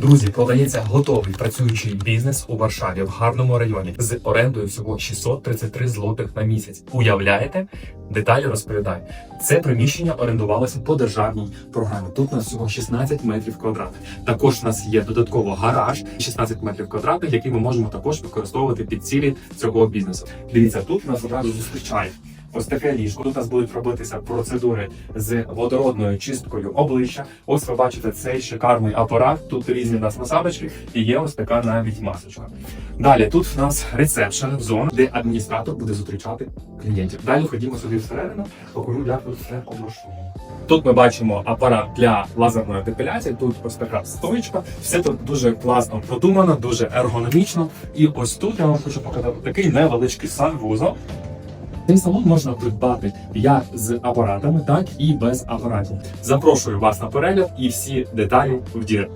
Друзі, продається готовий працюючий бізнес у Варшаві в гарному районі з орендою всього 633 злотих на місяць. Уявляєте? Деталі розповідаю. Це приміщення орендувалося по державній програмі. Тут у нас всього 16 метрів квадратних. Також у нас є додатково гараж 16 метрів квадратних, який ми можемо також використовувати під цілі цього бізнесу. Дивіться, тут нас одразу зустрічає. Ось таке ліжко. Тут у нас будуть робитися процедури з водородною чисткою обличчя. Ось ви бачите цей шикарний апарат. Тут різні нас насадочки, і є ось така навіть масочка. Далі тут в нас ресепшн зона, де адміністратор буде зустрічати клієнтів. Далі ходімо собі всередину, покажу, як тут все облаштовано. Тут ми бачимо апарат для лазерної депіляції. Тут ось така стоїчка. Все тут дуже класно продумано, дуже ергономічно. І ось тут я вам хочу показати такий невеличкий санвузол. Цей салон можна придбати як з апаратами, так і без апаратів. Запрошую вас на перегляд і всі деталі в дір.